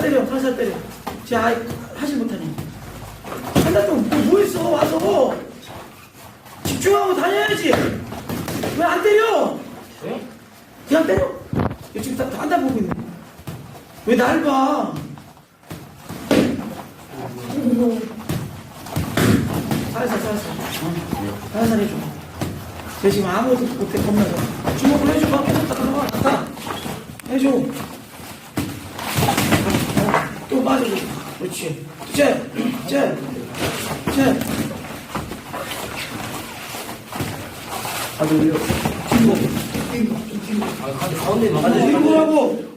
때려, 살살 때려. 자, 아이, 하질 못하니. 한달 동안 뭐, 뭐 했어, 와서. 집중하고 다녀야지. 왜 안 때려? 네? 그냥 때려. 얘 지금 다, 다 보고 있네. 왜 날 봐? 살살, 살살. 어, 살살 해줘. 쟤 지금 아무것도 못해, 겁나서. 주먹을 해줘, 막 계속 다 들어가. 다. 해줘. 맞아줘. 그렇지. 쟤, 쟤, 쟤. 아주 우리 친구. 친구. 아, 가- 가운데 막아야 친구라고.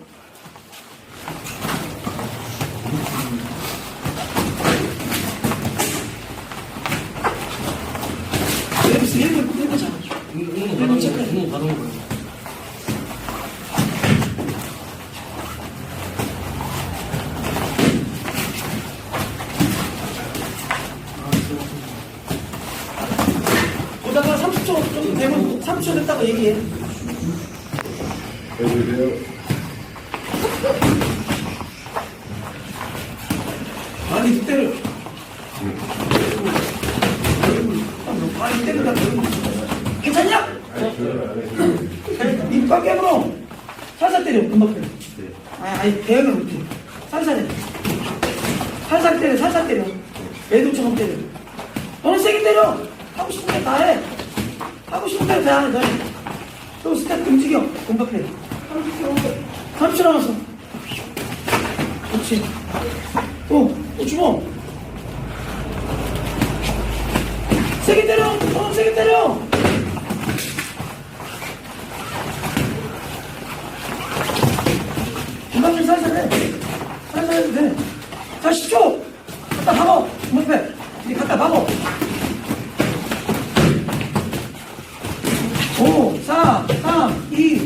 여기서 일본 해보자. 이거 가는 거, 이거 가는 거. 보다가 30초 정도 되면 30초 됐다가 얘기해. 아니 그때를 아니 때를 다 괜찮냐? 입밖 깨물어. 살살 때려 금방 때려. 아, 아니 대응을 못해. 살살 해. 살살 때려 살살 때려. 애들처럼 때려. 너는 세게 때려. 하고 싶은 게 다해 하고 싶은 대로 다 해. 너는. 또 스텝 움직여 금방 해. 30초 남았어. 그렇지. 어, 어 주먹. 세게 때려. 어 세게 때려. 금방 좀 살살 해. 살살 해도 돼 자 10초. 갖다 박어. 못해 이제 갖다 박어 5 4 3 2